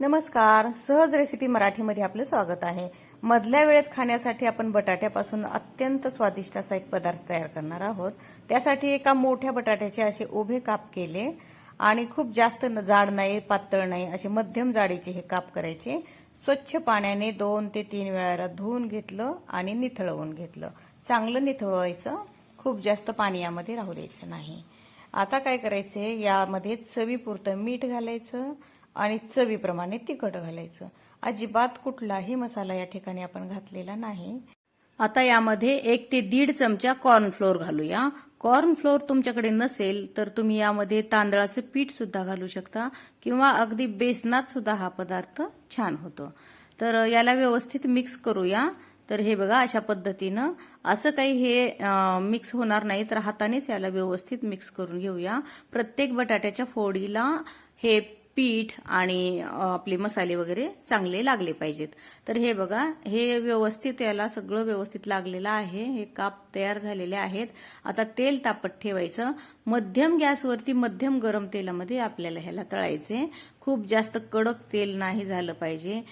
नमस्कार. सहज रेसिपी मराठीमध्ये आपलं स्वागत आहे. मधल्या वेळेत खाण्यासाठी आपण बटाट्यापासून अत्यंत स्वादिष्ट असा एक पदार्थ तयार करणार आहोत. त्यासाठी एका मोठ्या बटाट्याचे असे उभे काप केले आणि खूप जास्त न- जाड नाही पातळ नाही असे मध्यम जाडीचे हे काप करायचे. स्वच्छ पाण्याने दोन ते तीन वेळाला धुवून घेतलं आणि निथळवून घेतलं. चांगलं निथळवायचं. खूप जास्त पाणी यामध्ये राहू द्यायचं नाही. आता काय करायचे यामध्ये चवीपुरतं मीठ घालायचं. आणि चवीप्रमाणे तिखट घालायचं. अजिबात कुठलाही मसाला या ठिकाणी आपण घातलेला नाही. आता यामध्ये एक ते दीड चमचा कॉर्नफ्लोअर घालूया. कॉर्नफ्लोअर तुमच्याकडे नसेल तर तुम्ही यामध्ये तांदळाचं पीठ सुद्धा घालू शकता किंवा अगदी बेसनात सुद्धा हा पदार्थ छान होतो. तर याला व्यवस्थित मिक्स करूया. तर हे बघा अशा पद्धतीनं असं काही हे मिक्स होणार नाही तर हातानेच याला व्यवस्थित मिक्स करून घेऊया. प्रत्येक बटाट्याच्या फोडीला हे पीठ आणि आपले मसाले वगैरे चांगले लागले पाहिजेत. तर हे बघा हे व्यवस्थित याला सगळं व्यवस्थित लागलेलं आहे. हे काप तयार झालेले आहेत. आता तेल तापत ठेवायचं. मध्यम गॅसवरती मध्यम गरम तेलामध्ये आपल्याला ह्याला तळायचे. खूप जास्त कडक तेल नाही झालं पाहिजे.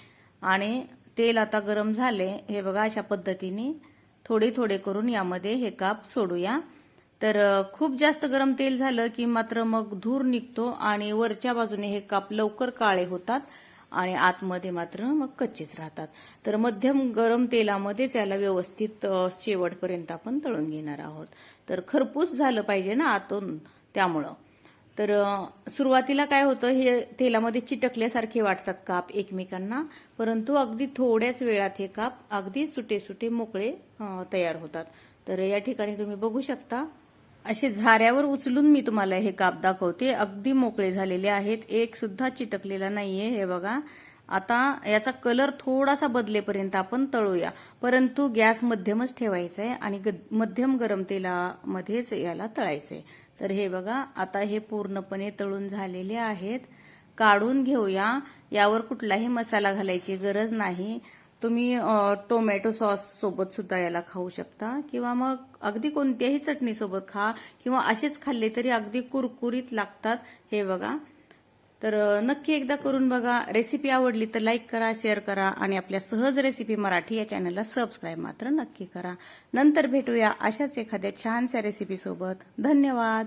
आणि तेल आता गरम झाले. हे बघा अशा पद्धतीने थोडे थोडे करून यामध्ये हे काप सोडूया. तर खूप जास्त गरम तेल झालं की मात्र मग धूर निघतो आणि वरच्या बाजूने हे काप लवकर काळे होतात आणि आतमध्ये मात्र मग कच्चेच राहतात. तर मध्यम गरम तेलामध्येच याला व्यवस्थित शेवटपर्यंत आपण तळून घेणार आहोत. तर खरपूस झालं पाहिजे ना आतून त्यामुळं. तर सुरुवातीला काय होतं हे तेलामध्ये चिटकल्यासारखे वाटतात काप एकमेकांना परंतु अगदी थोड्याच वेळात हे काप अगदी सुटे सुटे मोकळे तयार होतात. तर या ठिकाणी तुम्ही बघू शकता असे झाऱ्यावर उचलून मी तुम्हाला हे काप दाखवते. अगदी मोकळे झालेले आहेत. एक सुद्धा चिटकलेला नाहीये हे बघा. आता याचा कलर थोडासा बदलेपर्यंत आपण तळूया. परंतु गॅस मध्यमच ठेवायचा आहे आणि ग- मध्यम गरम तेलामध्येच याला तळायचंय. तर हे बघा आता हे पूर्णपणे तळून झालेले आहेत. काढून घेऊया. यावर कुठलाही मसाला घालायची गरज नाही. तुम्ही टोमॅटो सॉस सोबत सुद्धा याला खाऊ शकता. किंवा मग अगदी कोणत्याही चटणी सोबत खा. किंवा असेच खाल्ले तरी अगदी कुरकुरीत लागतात. हे बघा. तर नक्की एकदा करून बघा. रेसिपी आवडली तर लाईक करा शेअर करा. आणि आपल्या सहज रेसिपी मराठी या चॅनलला सबस्क्राईब मात्र नक्की करा. नंतर भेटूया अशाच एखाद्या छानशा रेसिपीसोबत धन्यवाद.